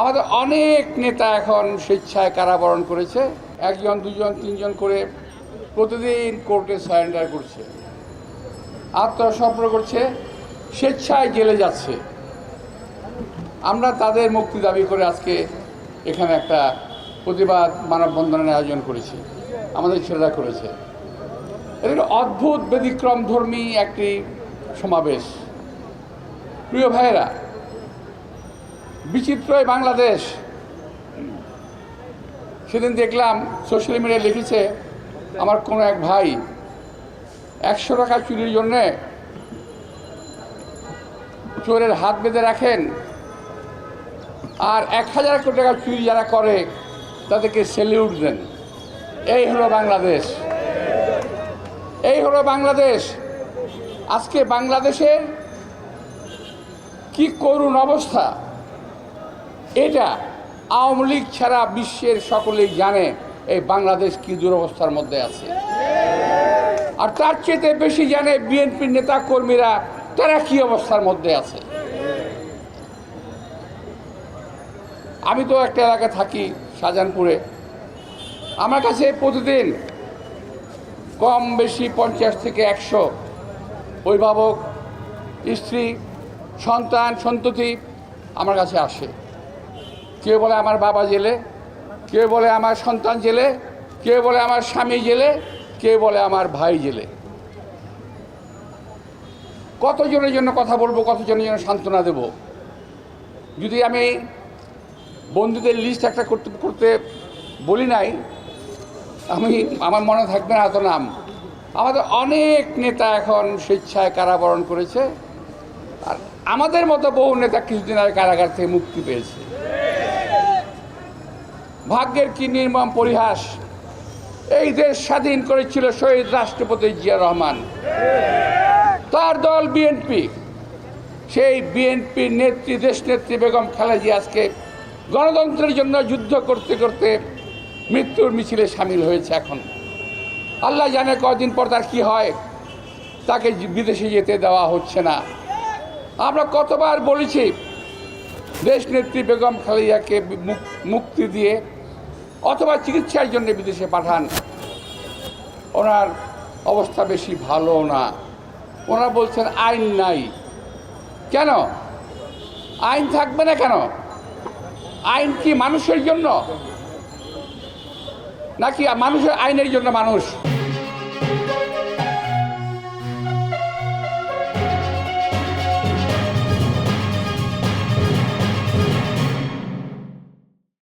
আমাদের অনেক নেতা এখন স্বেচ্ছায় কারাবরণ করেছে। একজন, দুজন, তিনজন করে প্রতিদিন কোর্টে সারেন্ডার করছে। আত্মসমর্পণ করছে, স্বেচ্ছায় জেলে যাচ্ছে। আমরা তাদের মুক্তি দাবি করে আজকে এখানে একটা প্রতিবাদ মানববন্ধনের আয়োজন করেছি। আমাদের ছেলেরা করেছে। এটা অদ্ভুত ব্যতিক্রম ধর্মী একটি সমাবেশ। প্রিয় ভাইয়েরা বিচিত্রই বাংলাদেশ। সেদিন দেখলাম সোশ্যাল মিডিয়ায় লিখেছে, আমার কোনো এক ভাই একশো টাকা চুরির জন্যে চোরের হাত বেঁধে রাখেন আর এক হাজার কোটি টাকা চুরি যারা করে তাদেরকে সেলিউট দেন। এই হলো বাংলাদেশ। এই হলো বাংলাদেশ। আজকে বাংলাদেশের কি করুণ অবস্থা। এটা আওয়ামী লীগ ছাড়া বিশ্বের সকলেই জানে এই বাংলাদেশ কি দুরবস্থার মধ্যে আছে। আর তার চেয়ে বেশি জানে বিএনপির নেতা কর্মীরা তারা কি অবস্থার মধ্যে আছে। আমি তো একটা এলাকায় থাকি শাহজাহানপুরে। আমার কাছে প্রতিদিন কম বেশি পঞ্চাশ থেকে একশো অভিভাবক, স্ত্রী, সন্তান, সন্ততি আমার কাছে আসে। কেউ বলে আমার বাবা জেলে? কেউ বলে আমার সন্তান জেলে? কেউ বলে আমার স্বামী জেলে? কেউ বলে আমার ভাই জেলে? কতজনের জন্য কথা বলব, কতজনের জন্য সান্ত্বনা দেব? যদি আমি বন্ধুদের লিস্ট একটা করতে করতে বলি নাই, আমি, আমার মনে থাকবে না এত নাম। আমাদের অনেক নেতা এখন স্বেচ্ছায় কারাবরণ করেছে, আর আমাদের মতো বহু নেতা কিছুদিন আগে কারাগার থেকে মুক্তি পেয়েছে। ভাগ্যের কি নির্মম পরিহাস? এই দেশ স্বাধীন করেছিল শহীদ রাষ্ট্রপতি জিয়া রহমান। তার দল বিএনপি। সেই বিএনপির নেত্রী, দেশ নেত্রী বেগম খালেদা আজকে গণতন্ত্রের জন্য যুদ্ধ করতে করতে মৃত্যুর মিছিলে সামিল হয়েছে এখন। আল্লাহ জানে কদিন পর তার কী হয়। তাকে বিদেশে যেতে দেওয়া হচ্ছে না। আমরা কতবার বলেছি, দেশ নেত্রী বেগম খালেদাকে মুক- মুক্তি দিয়ে অথবা চিকিৎসার জন্য বিদেশে পাঠান। ওনার অবস্থা বেশি ভালো না। ওনারা বলছেন, আইন নাই। কেন? আইন থাকবে না কেন? আইন কি মানুষের জন্য? নাকি মানুষের আইনের জন্য মানুষ?